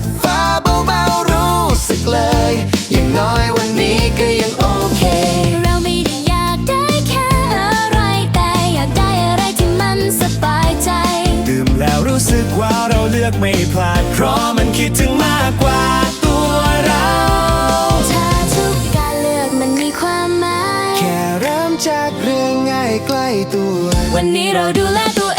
ดฟ้าเบาๆรู้สึกเลยยังน้อยวันนี้ก็ยังโอเค เราไม่ได้อยากได้แค่อะไรแต่อยากได้อะไรที่มันสบายใจ ดื่มแล้วรู้สึกว่าเราเลือกไม่พลาด เพราะมันคิดถึงมากกว่าตัวเราถ้าทุกการเลือกมันมีความหมาย แค่เริ่มจากเรื่องง่ายใกล้ตัว วันนี้เราดูแลตัว